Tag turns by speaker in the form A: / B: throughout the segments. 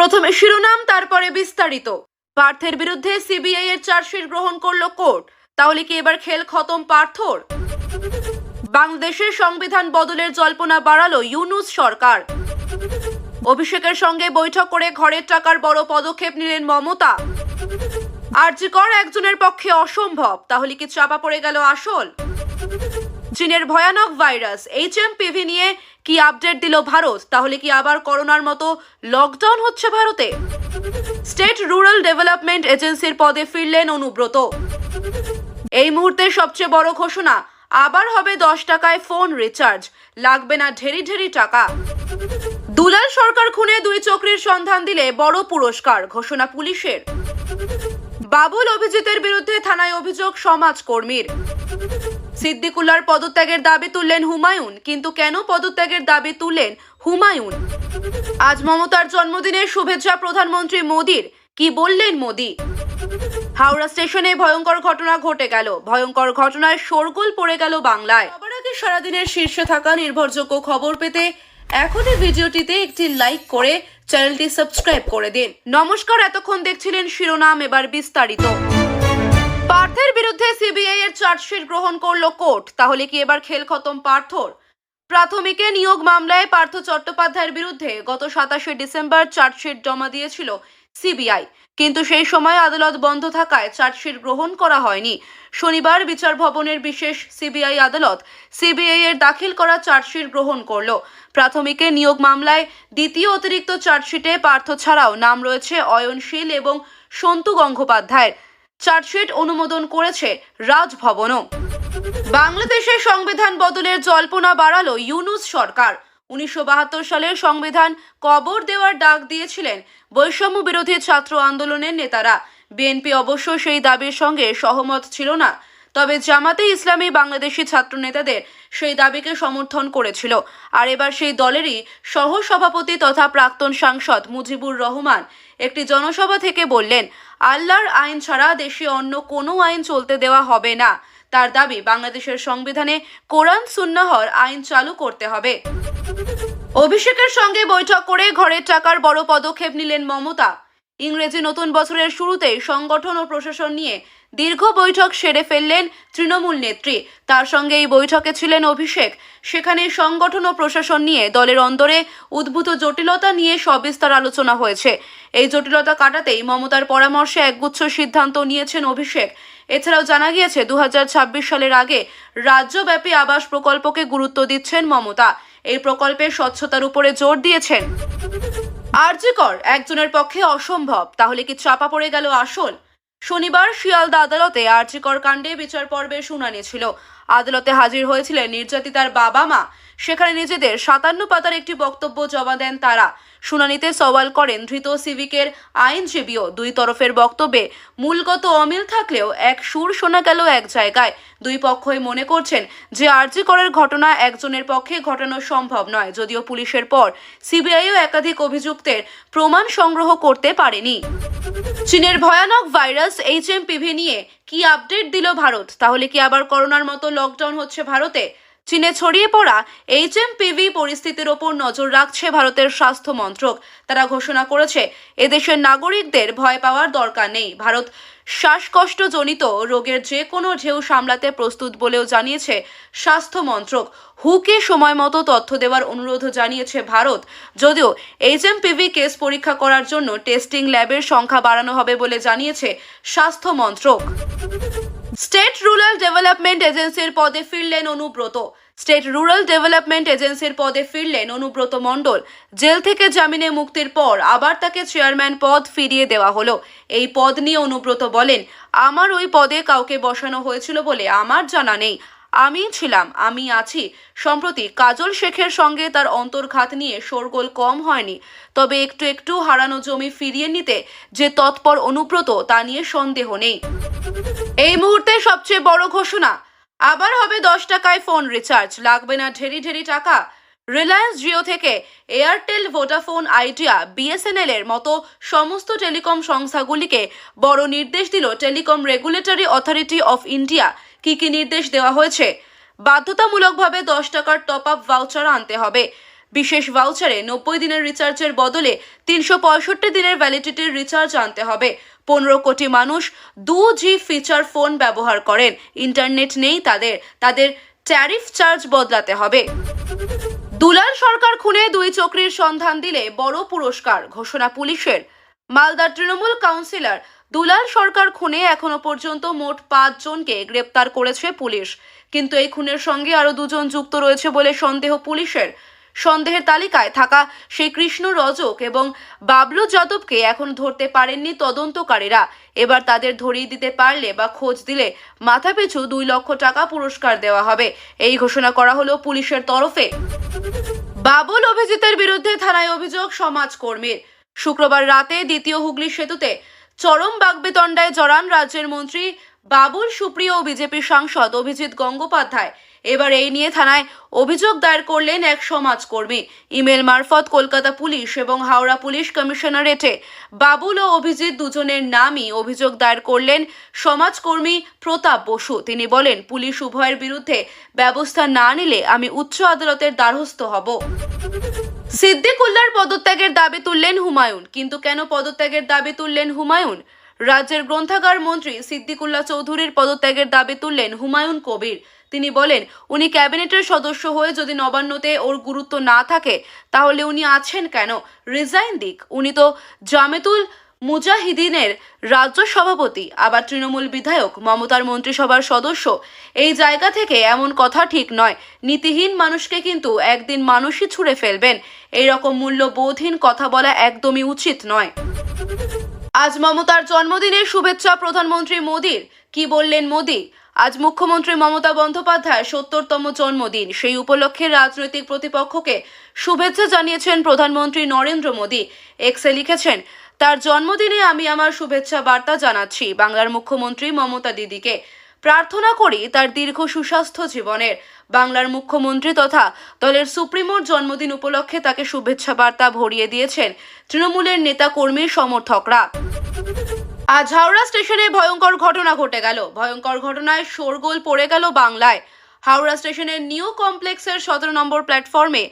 A: প্রথমে শিরোনাম, তারপরে বিস্তারিত। পার্থের বিরুদ্ধে সিবিআই এর চার্জশিট গ্রহণ করল কোর্ট। তাহলে কি এবার খেল খতম পার্থর? বাংলাদেশের সংবিধান বদলের জল্পনা বাড়ালো ইউনুস সরকার। অভিষেকের সঙ্গে বৈঠক করে ঘরের টাকার বড় পদক্ষেপ নিলেন মমতা। আরজিকর একজনের পক্ষে অসম্ভব, তাহলে কি চাপা পড়ে গেল আসল? চীনের ভয়ানক ভাইরাস এইচ পিভি নিয়ে কি আপডেট দিল ভারত? তাহলে কি আবার করোনার মতো লকডাউন হচ্ছে ভারতে? স্টেট রুরাল ডেভেলপমেন্ট এজেন্সির পদে ফিরলেন অনুব্রত। এই মুহূর্তে সবচেয়ে বড় ঘোষণা, আবার হবে দশ টাকায় ফোন রিচার্জ লাগবে না ঢেরি ঢেরি টাকা। দুলাল সরকার খুনে দুই চক্রীর সন্ধান দিলে বড় পুরস্কার, ঘোষণা পুলিশের। বাবুল অভিজিতের বিরুদ্ধে থানায় অভিযোগ সমাজকর্মীর। সিদ্দিকুল্লার পদত্যাগের দাবি তুললেন হুমায়ুন, কিন্তু কেন পদত্যাগের দাবি তুললেন হুমায়ুন? আজ মমতার জন্মদিনের শুভেচ্ছা প্রধানমন্ত্রী মোদীর, কি বললেন মোদী? হাওড়া স্টেশনে ভয়ঙ্কর ঘটনা ঘটে গেল। ভয়ঙ্কর ঘটনায় শোরগোল পড়ে গেল বাংলায়। সবার আগে সারাদিনের শীর্ষে থাকা নির্ভরযোগ্য খবর পেতে এখনই ভিডিওটিতে একটি লাইক করে চ্যানেলটি সাবস্ক্রাইব করে দিন। নমস্কার, এতক্ষণ দেখছিলেন শিরোনাম, এবার বিস্তারিত। পার্থের বিরুদ্ধে সিবিআই এর চার্জশিট গ্রহণ করল কোর্ট। তাহলে কি এবার খেল খতম পার্থর? প্রাথমিকে নিয়োগ মামলায় পার্থ চট্টোপাধ্যায়ের বিরুদ্ধে গত সাতাশে ডিসেম্বর চার্জশিট জমা দিয়েছিল সিবিআই। কিন্তু সেই সময় আদালত বন্ধ থাকায় চার্জশিট গ্রহণ করা হয়নি। শনিবার বিচার ভবনের বিশেষ সিবিআই আদালত সিবিআই এর দাখিল করা চার্জশিট গ্রহণ করল। প্রাথমিকে নিয়োগ মামলায় দ্বিতীয় অতিরিক্ত চার্জশিটে পার্থ ছাড়াও নাম রয়েছে অয়নশীল এবং সন্তু গঙ্গোপাধ্যায়ের। চার্জশিট অনুমোদন করেছে রাজভবনও। বাংলাদেশের সংবিধান বদলের জল্পনা বাড়ালো ইউনুস সরকার। উনিশশো বাহাত্তর সালের সংবিধান কবর দেওয়ার ডাক দিয়েছিলেন বৈষম্য বিরোধী ছাত্র আন্দোলনের নেতারা। বিএনপি অবশ্য সেই দাবির সঙ্গে সহমত ছিল না। তবে জামাতে ইসলামী বাংলাদেশি ছাত্র নেতাদের সেই দাবিকে সমর্থন করেছিল। আর এবার সেই দলেরই সহ সভাপতি তথা প্রাক্তন সাংসদ মুজিবুর রহমান একটি জনসভা থেকে বললেন, আল্লাহর আইন ছাড়া দেশে অন্য কোনো আইন চলতে দেওয়া হবে না। তার দাবি, বাংলাদেশের সংবিধানে কোরআন, সুন্নাহর আইন চালু করতে হবে। অভিষেকের সঙ্গে বৈঠক করে ঘরের টাকার বড় পদক্ষেপ নিলেন মমতা। ইংরেজি নতুন বছরের শুরুতেই সংগঠন ও প্রশাসন নিয়ে দীর্ঘ বৈঠক সেরে ফেললেন তৃণমূল নেত্রী। তার সঙ্গে এই বৈঠকে ছিলেন অভিষেক। সেখানে সংগঠন ও প্রশাসন নিয়ে দলের অন্দরে উদ্ভূত জটিলতা নিয়ে সবিস্তার আলোচনা হয়েছে। এই জটিলতা কাটাতেই মমতার পরামর্শে একগুচ্ছ সিদ্ধান্ত নিয়েছেন অভিষেক। এছাড়াও জানা গিয়েছে দু হাজার ছাব্বিশ সালের আগে রাজ্যব্যাপী আবাস প্রকল্পকে গুরুত্ব দিচ্ছেন মমতা। এই প্রকল্পের স্বচ্ছতার উপরে জোর দিয়েছেন। আরজিকর, একজনের পক্ষে অসম্ভব। তাহলে কি চাপা পড়ে গেল আসল? শনিবার শিয়ালদা আদালতে আর্চিকর কাণ্ডে বিচার পর্বের শুনানি ছিল। আদালতে হাজির হয়েছিলেন নির্যাতিতার বাবা মা সেখানে নিজেদের সাতান্ন পাতার একটি বক্তব্য জমা দেন তারা। শুনানিতে সওয়াল করেন ধৃত সিভিকের আইনজীবীও। দুই তরফের বক্তব্যে মূলগত অমিল থাকলেও এক সুর শোনা গেল এক জায়গায়। দুই পক্ষই মনে করছেন যে আরজি করের ঘটনা একজনের পক্ষে ঘটানো সম্ভব নয়, যদিও পুলিশের পর সিবিআইও একাধিক অভিযুক্তের প্রমাণ সংগ্রহ করতে পারেনি। চীনের ভয়ানক ভাইরাস এইচ পিভি নিয়ে কি আপডেট দিল ভারত? তাহলে কি আবার করোনার মতো লকডাউন হচ্ছে ভারতে? চীনে ছড়িয়ে পড়া এইচ পিভি পরিস্থিতির ওপর নজর রাখছে ভারতের স্বাস্থ্য মন্ত্রক। তারা ঘোষণা করেছে, এদেশের নাগরিকদের ভয় পাওয়ার দরকার নেই। ভারত শ্বাসকষ্টজনিত রোগের যে কোনো ঢেউ সামলাতে প্রস্তুত বলেও জানিয়েছে স্বাস্থ্য মন্ত্রক। হুকে সময় মতো তথ্য দেওয়ার অনুরোধও জানিয়েছে ভারত। যদিও এইচএমপিভি কেস পরীক্ষা করার জন্য টেস্টিং ল্যাবের সংখ্যা বাড়ানো হবে বলে জানিয়েছে স্বাস্থ্য মন্ত্রক। স্টেট রুরাল ডেভেলপমেন্ট এজেন্সির পদে ফিরলেন অনুব্রত। স্টেট রুরাল ডেভেলপমেন্ট এজেন্সির পদে ফিরলেন অনুব্রত মণ্ডল। জেল থেকে জামিনে মুক্তির পর আবার তাকে চেয়ারম্যান পদ ফিরিয়ে দেওয়া হলো। এই পদ নিয়ে অনুব্রত বলেন, আমার ওই পদে কাউকে বসানো হয়েছিল বলে আমার জানা নেই। আমি ছিলাম, আমি আছি। সম্প্রতি কাজল শেখের সঙ্গে তার অন্তর্ঘাত নিয়ে শোরগোল কম হয়নি। তবে একটু একটু হারানো জমি ফিরিয়ে নিতে যে তৎপর অনুব্রত তা নিয়ে সন্দেহ নেই। এই মুহূর্তে সবচেয়ে বড় ঘোষণা, আবার হবে দশ টাকায় ফোন রিচার্জ। লাগবে না ঢেরি ঢেরি টাকা। রিলায়েন্স জিও থেকে এয়ারটেল ভোডাফোন আইডিয়া বিএসএনএল এর মতো সমস্ত টেলিকম সংস্থাগুলিকে বড় নির্দেশ দিল telecom regulatory authority of India. কি কি নির্দেশ দেওয়া হয়েছে? বাধ্যতামূলকভাবে দশ টাকার টপ আপ ভাউচার আনতে হবে। বিশেষ ভাউচারে নব্বই দিনের রিচার্জের বদলে তিনশো পঁয়ষট্টি দিনের ভ্যালিডিটির রিচার্জ আনতে হবে। পনেরো কোটি মানুষ দু জি ফিচার ফোন ব্যবহার করেন। ইন্টারনেট নেই তাদের তাদের ট্যারিফ চার্জ বদলাতে হবে। দুলাল সরকার খুনে দুই চক্রের সন্ধান দিলে বড় পুরস্কার ঘোষণা পুলিশের। মালদার তৃণমূল কাউন্সিলর দুলাল সরকার খুনে এখনও পর্যন্ত মোট পাঁচ জনকে গ্রেপ্তার করেছে পুলিশ। কিন্তু এই খুনের সঙ্গে আরও দুজন যুক্ত রয়েছে বলে সন্দেহ পুলিশের। সন্দেহের তালিকায় থাকা সেই কৃষ্ণ রজক এবং বাবলু যাদবকে এখন ধরতে পারেননি তদন্তকারীরা। এবার তাদের ধরিয়ে দিতে পারলে বা খোঁজ দিলে মাথাপিছু দুই লক্ষ টাকা পুরস্কার দেওয়া হবে। এই ঘোষণা করা হলো পুলিশের তরফে। বাবুল অভিজিতের বিরুদ্ধে থানায় অভিযোগ সমাজকর্মীর। শুক্রবার রাতে দ্বিতীয় হুগলি সেতুতে চরম বাগবেতণ্ডায় জড়ান রাজ্যের মন্ত্রী বাবুল সুপ্রিয় ও বিজেপি সাংসদ অভিজিৎ গঙ্গোপাধ্যায়। এবার এই নিয়ে থানায় অভিযোগ দায়ের করলেন এক সমাজকর্মী। ইমেল মারফত কলকাতা পুলিশ এবং হাওড়া পুলিশ কমিশনারেটে বাবুল ও অভিজিৎ দুজনের নামই অভিযোগ দায়ের করলেন সমাজকর্মী প্রতাপ বসু। তিনি বলেন, পুলিশ উভয়ের বিরুদ্ধে ব্যবস্থা না নিলে আমি উচ্চ আদালতের দ্বারস্থ হব। সিদ্দিকুল্লার পদত্যাগের দাবি তুললেন হুমায়ুন। কিন্তু কেন পদত্যাগের দাবি তুললেন হুমায়ুন? রাজ্যের গ্রন্থাগার মন্ত্রী সিদ্দিকুল্লাহ চৌধুরীর পদত্যাগের দাবি তুললেন হুমায়ুন কবির। তিনি বলেন, উনি ক্যাবিনেটের সদস্য হয়ে যদি নবান্নতে ওর গুরুত্ব না থাকে, তাহলে উনি আছেন কেন? রিজাইন দিক। উনি তো জামেতুল মুজাহিদিনের রাজ্য সভাপতি, আবার তৃণমূল বিধায়ক, মমতার মন্ত্রিসভার সদস্য। এই জায়গা থেকে এমন কথা ঠিক নয়। নীতিহীন মানুষকে কিন্তু একদিন মানুষই ছুঁড়ে ফেলবেন। এই রকম মূল্যবোধহীন কথা বলা একদমই উচিত নয়। আজ মমতার জন্মদিনের শুভেচ্ছা প্রধানমন্ত্রী মোদীর। কি বললেন মোদী? আজ মুখ্যমন্ত্রী মমতা বন্দ্যোপাধ্যায় সত্তরতম জন্মদিন। সেই উপলক্ষে রাজনৈতিক প্রতিপক্ষকে শুভেচ্ছা জানিয়েছেন প্রধানমন্ত্রী নরেন্দ্র মোদী। এক্সে লিখেছেন, তার জন্মদিনে আমি আমার শুভেচ্ছা বার্তা জানাচ্ছি বাংলার মুখ্যমন্ত্রী মমতা দিদিকে। প্রার্থনা করি তার দীর্ঘ সুস্বাস্থ্য জীবনের। বাংলার মুখ্যমন্ত্রী তথা দলের সুপ্রিমোর জন্মদিন উপলক্ষে তাকে শুভেচ্ছা বার্তা ভরিয়ে দিয়েছেন তৃণমূলের নেতা কর্মীর সমর্থকরা। আজ হাওড়া স্টেশনে ভয়ঙ্কর ঘটনা ঘটে গেল। ভয়ঙ্কর ঘটনায় শোরগোল পড়ে গেল বাংলায়। হাওড়া স্টেশনের নিউ কমপ্লেক্সের সতেরো নম্বর প্ল্যাটফর্মে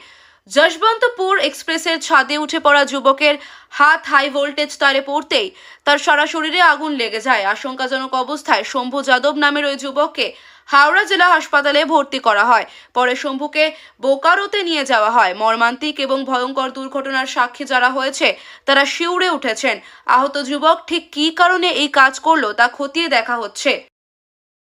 A: যশবন্তপুর এক্সপ্রেসের ছাদে উঠে পড়া যুবকের হাত হাই ভোল্টেজ তারে পড়তেই তার সারা শরীরে আগুন লেগে যায়। আশঙ্কাজনক অবস্থায় শম্ভু যাদব নামের ওই যুবককে হাওড়া জেলা হাসপাতালে ভর্তি করা হয়। পরে শম্ভুকে বোকারোতে নিয়ে যাওয়া হয়। মর্মান্তিক এবং ভয়ঙ্কর দুর্ঘটনার সাক্ষী যারা হয়েছে, তারা শিউরে উঠেছেন। আহত যুবক ঠিক কী কারণে এই কাজ করল তা খতিয়ে দেখা হচ্ছে।